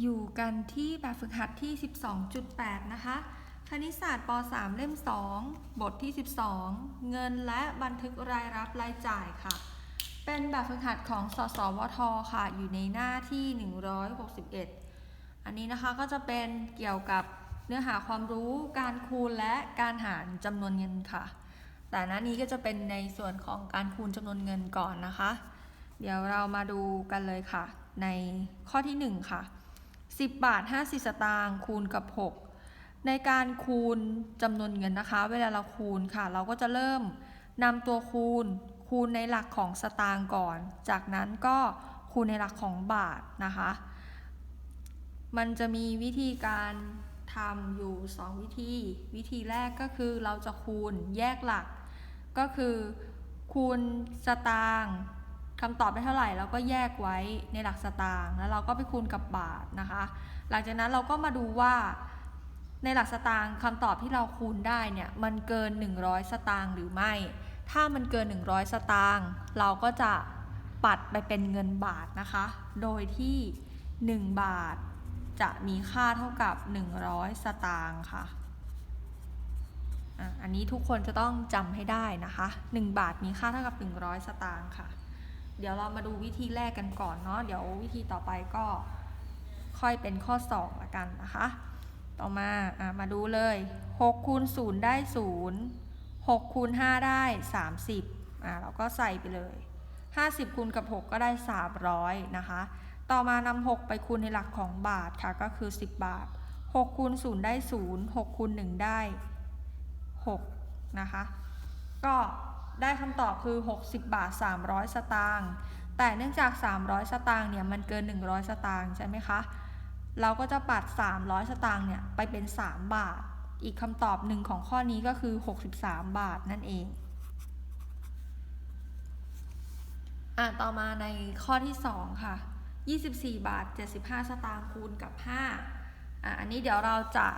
อยู่กันที่แบบฝึกหัดที่ 12.8 นะคะ คณิตศาสตร์ป .3 เล่ม 2 บทที่ 12 เงินและบันทึกรายรับรายจ่ายค่ะ เป็นแบบฝึกหัดของสสวท ค่ะ อยู่ในหน้าที่ 161 อันนี้นะคะก็จะเป็นเกี่ยวกับเนื้อหาความรู้การคูณและการหารจำนวนเงินค่ะ แต่หน้านี้ก็จะเป็นในส่วนของการคูณจำนวนเงินก่อนนะคะ เดี๋ยวเรามาดูกันเลยค่ะ ในข้อที่ 1 ค่ะ 10 บาท 50 สตางค์คูณกับ 6 ในการคูณจำนวนเงินนะคะ เวลาเราคูณค่ะ เราก็จะเริ่มนำตัวคูณคูณในหลักของสตางค์ก่อน จากนั้นก็คูณในหลักของบาทนะคะ มันจะมีวิธีการทำอยู่ 2 วิธี วิธีแรกก็คือเราจะคูณแยกหลัก ก็คือคูณสตางค์ คำตอบได้เท่าไหร่เราก็แยกไว้ในหลักสตางค์แล้วเราก็ไปคูณกับบาทนะคะ หลังจากนั้นเราก็มาดูว่าในหลักสตางค์คำตอบที่เราคูณได้เนี่ยมันเกิน 100 สตางค์หรือไม่ ถ้ามันเกิน 100 สตางค์เราก็จะปัดไปเป็นเงินบาทนะคะ โดยที่ 1 บาทจะมีค่าเท่ากับ 100 สตางค์ค่ะอะอันนี้ทุกคนจะต้องจำให้ได้นะคะ 1 บาทมีค่าเท่ากับ 100 สตางค์ค่ะ เดี๋ยวเรามาดูวิธีแรกกันก่อนเนาะเดี๋ยววิธีต่อไปก็ค่อยเป็นข้อ2ละกันนะคะ ต่อมาอะมาดูเลย6คูณ0ได้ 0 6คูณ5ได้ 30อะเราก็ใส่ไปเลย 50คูณกับ 6 ก็ได้ 300 นะคะ ต่อมานำ6ไปคูณในหลักของบาทค่ะก็คือ 10 บาท6คูณ0ได้ 0 6คูณ1ได้ 6 นะคะ ก็ ได้คำตอบคือ 60 บาท 300 สตางค์แต่เนื่องจาก 300 สตางค์เนี่ยมันเกิน 100 สตางค์ใช่ไหมคะ เราก็จะปัด 300 สตางค์เนี่ยไปเป็น 3 บาท อีกคำตอบหนึ่งของข้อนี้ก็คือ 63 บาทนั่นเองอะต่อมาในข้อที่ 2 ค่ะ 24 บาท 75 สตางค์คูณกับ 5อะอันนี้เดี๋ยวเราจะ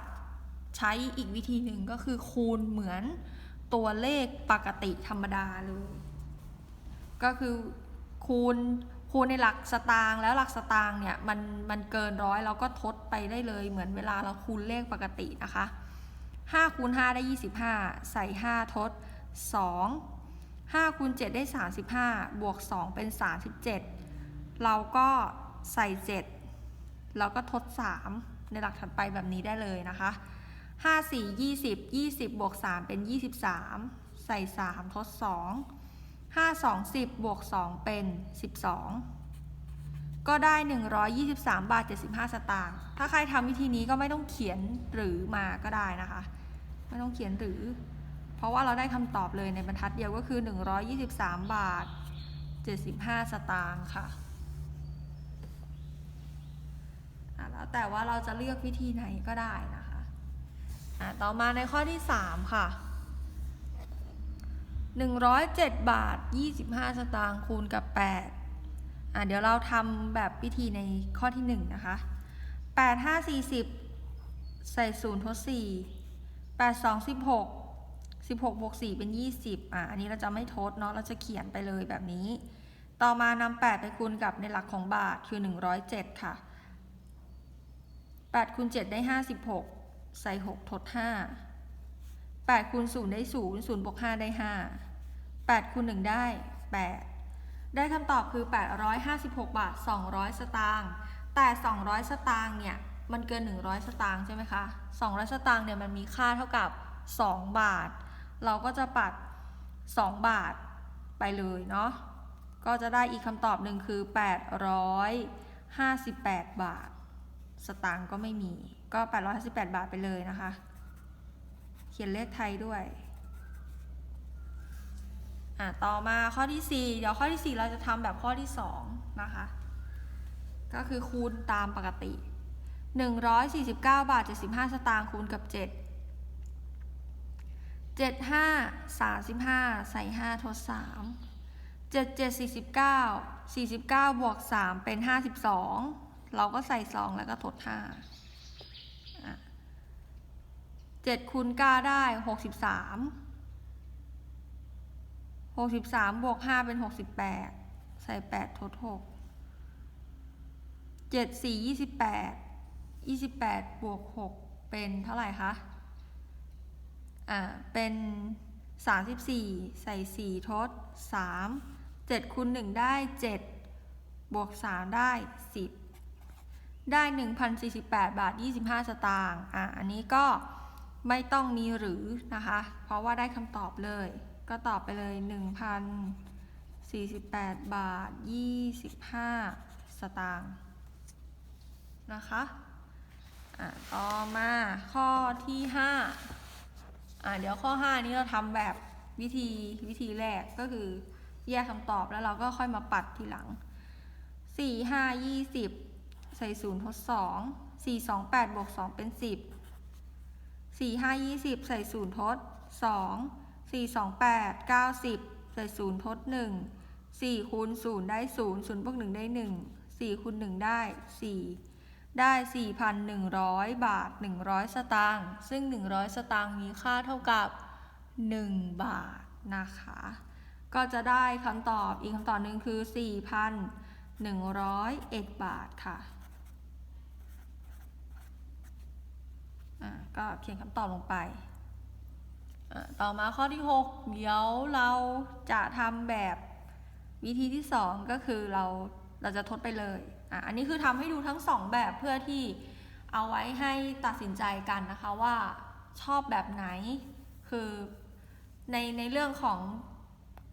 ใช้อีกวิธีหนึ่งก็คือคูณเหมือน ตัวเลขปกติธรรมดาเลยก็คือคูณคูณในหลักสตางค์แล้วหลักสตางค์เนี่ยมันมันเกินร้อยเราก็ทดไปได้เลย เหมือนเวลาเราคูณเลขปกตินะคะ5คูณ5ได้ 25 ใส่ 5 ทด 2 5คูณ7ได้ 35 บวก 2 เป็น 37 เราก็ใส่ 7 แล้วก็ทด 3 ในหลักถัดไปแบบนี้ได้เลยนะคะ 5 4 20 20บวก3เป็น23ใส่3ทด2 5 2 10บวก2เป็น12ก็ได้ 123 บาท 75 สตางค์ ถ้าใครทำวิธีนี้ก็ไม่ต้องเขียนหรือมาก็ได้นะคะ ไม่ต้องเขียนหรือ เพราะว่าเราได้คำตอบเลยในบรรทัดเดียวก็คือ 123 บาท 75 สตางค์ค่ะ แล้วแต่ว่าเราจะเลือกวิธีไหนก็ได้นะ ต่อมาในข้อที่ 3 ค่ะ 107 บาท 25 สตางค์คูณกับ 8 อะ เดี๋ยวเราทำแบบวิธีในข้อที่ 1 นะคะ 8 5 40 ใส่0ทด4 8 2 16 16บวก4เป็น 20 อะ อันนี้เราจะไม่ทดเนาะ เราจะเขียนไปเลยแบบนี้ ต่อมานำ8ไปคูณกับในหลักของบาทคือ 107 ค่ะ8คูณ7ได้ 56 ใส่6ทด5 8คูณ0ได้0 0บวก5ได้ 5 8คูณ1ได้ 8 ได้คำตอบคือ 856 บาท 200 สตางค์แต่ 200 สตางค์เนี่ย มันเกิน 100 สตางค์ใช่ไหมคะ 200 สตางค์เนี่ยมันมีค่าเท่ากับ 2 บาท เราก็จะปัด 2 บาทไปเลยเนาะก็จะได้อีกคำตอบหนึ่งคือ 858 บาท สตางค์ก็ไม่มี ก็ 858 บาทไปเลยนะคะ เขียนเลขไทยด้วยอะต่อมาข้อที่ 4 เดี๋ยวข้อที่ 4 เราจะทำแบบข้อที่ 2 นะคะ ก็คือคูณตามปกติ 149 บาท 75 สตางค์คูณกับ 7 7 5 35 ใส่ 5 ทด 3 7 7 49 49 บวก 3 เป็น 52 เราก็ใส่ 2 แล้วก็ทด 5 7คูณ9ได้63 63บวก5เป็น68ใส่8ทด6 7 4 28 28บวก6เป็นเท่าไหร่คะ อ่า เป็น34ใส่4ทด3 7คูณ1ได้7บวก3ได้10ได้1,048บาท25สตางค์ อะอันนี้ก็ ไม่ต้องมีหรือนะคะ เพราะว่าได้คำตอบเลย ก็ตอบไปเลย 1,048 บาท 25 สตางค์นะคะอะต่อมาข้อที่5อะเดี๋ยวข้อ 5 นี้เราทำแบบวิธีวิธีแรกก็คือแยกคำตอบแล้วเราก็ค่อยมาปัดทีหลัง 4 5 20 ใส่0ทด2 4 2 8บวก2เป็น 10 4 5 20 ใส่0ทด 2 4 2 8 90 ใส่0ทด 1 4คูณ0ได้ 0 0บวก1ได้ 1 4คูณ1ได้ 4 ได้ 4,100 บาท 100 สตางค์ ซึ่ง 100 สตางค์มีค่าเท่ากับ 1 บาทนะคะ ก็จะได้คำตอบอีกคำตอบหนึ่งคือ 4,101 บาทค่ะ อะ ก็เขียนคำตอบลงไป ต่อมาข้อที่ 6 เดี๋ยวเราจะทำแบบวิธีที่ 2 ก็คือเราเราจะทดไปเลยอะอันนี้คือทำให้ดูทั้ง 2 แบบเพื่อที่เอาไว้ให้ตัดสินใจกันนะคะว่าชอบแบบไหน คือในในเรื่องของ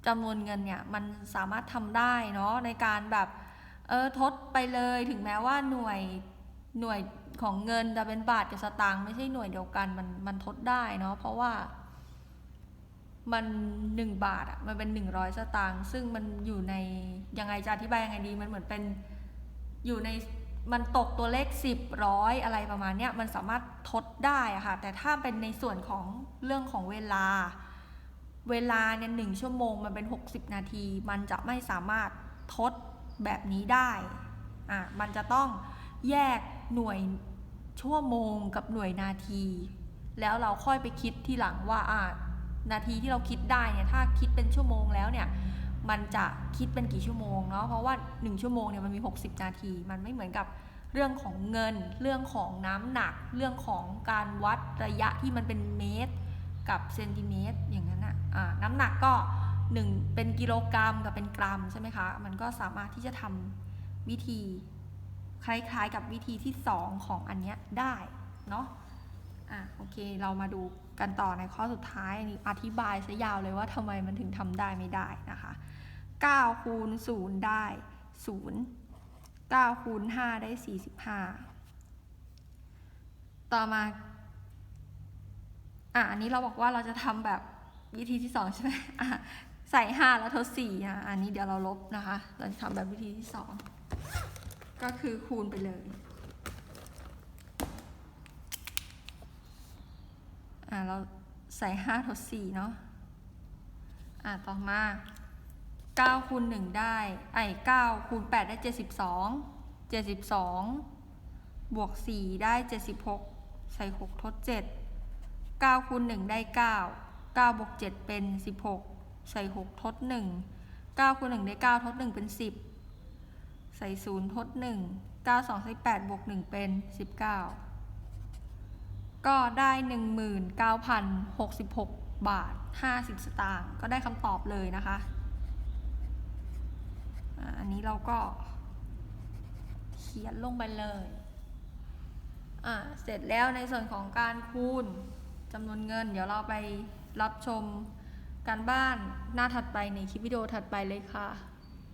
จำนวนเงินเนี่ยมันสามารถทำได้เนาะในการแบบเออทดไปเลยถึงแม้ว่าหน่วย หน่วยของเงินจะเป็นบาทกับสตางค์ไม่ใช่หน่วยเดียวกันมันมันทดได้เนาะเพราะว่า มันหนึ่งบาทอะมันเป็นหนึ่งร้อยสตางค์ซึ่งมันอยู่ในยังไงจะอธิบายยังไงดี มันเหมือนเป็นอยู่ในมันตกตัวเลขสิบร้อยอะไรประมาณเนี้ยมันสามารถทดได้อะค่ะแต่ถ้าเป็นในส่วนของเรื่องของเวลา เวลาเนี่ยหนึ่งชั่วโมงมันเป็น 60 นาที มันจะไม่สามารถทดแบบนี้ได้อะมันจะต้องแยก หน่วยชั่วโมงกับหน่วยนาที แล้วเราค่อยไปคิดทีหลังว่าอะนาทีที่เราคิดได้เนี่ยถ้าคิดเป็นชั่วโมงแล้วเนี่ยมันจะคิดเป็นกี่ชั่วโมงเนาะเพราะว่า 1 ชั่วโมงเนี่ยมันมี 60 นาที มันไม่เหมือนกับเรื่องของเงิน เรื่องของน้ำหนัก เรื่องของการวัดระยะที่มันเป็นเมตร กับเซนติเมตรอย่างนั้นอะอ่าน้ำหนักก็ 1 เป็นกิโลกรัมกับเป็นกรัมใช่ไหมคะ มันก็สามารถที่จะทำวิธี คล้ายๆกับวิธีที่ 2 ของอันเนี้ยได้เนาะอะโอเคเรามาดูกันต่อในข้อสุดท้ายอันนี้อธิบายซะยาวเลยว่าทำไมมันถึงทำได้ไม่ได้นะคะ9คูณ0ได้ 0 9คูณ5ได้ 45 ต่อมาอะอันนี้เราบอกว่าเราจะทำแบบวิธีที่สองใช่ไหมอะใส่ห้าแล้วทดสี่อะอันนี้เดี๋ยวเราลบนะคะเราจะทำแบบวิธีที่สอง ก็คือคูณไปเลยอะเราใส่ห้าทดสี่เนาะอะต่อมาเก้าคูณหนึ่งได้ไอ้เก้าคูณแปดได้เจ็ดสิบวกสี่ได้เจ็ดสิบหกใส่หกทดเจ็ด9คูณ1ได้ 9 9บวก 7 เป็น 16 ใส่ 6 ทด 1 9คูณ1ได้ 9 ทด 1 เป็น 10 ใส่0ทด1 9 2ใส่8บวก1เป็น19ก็ได้19,066บาท50สตางค์ก็ได้คำตอบเลยนะคะ อันนี้เราก็เขียนลงไปเลยอ่าเสร็จแล้วในส่วนของการคูณจำนวนเงิน เดี๋ยวเราไปรับชมการบ้านหน้าถัดไปในคลิปวิดีโอถัดไปเลยค่ะ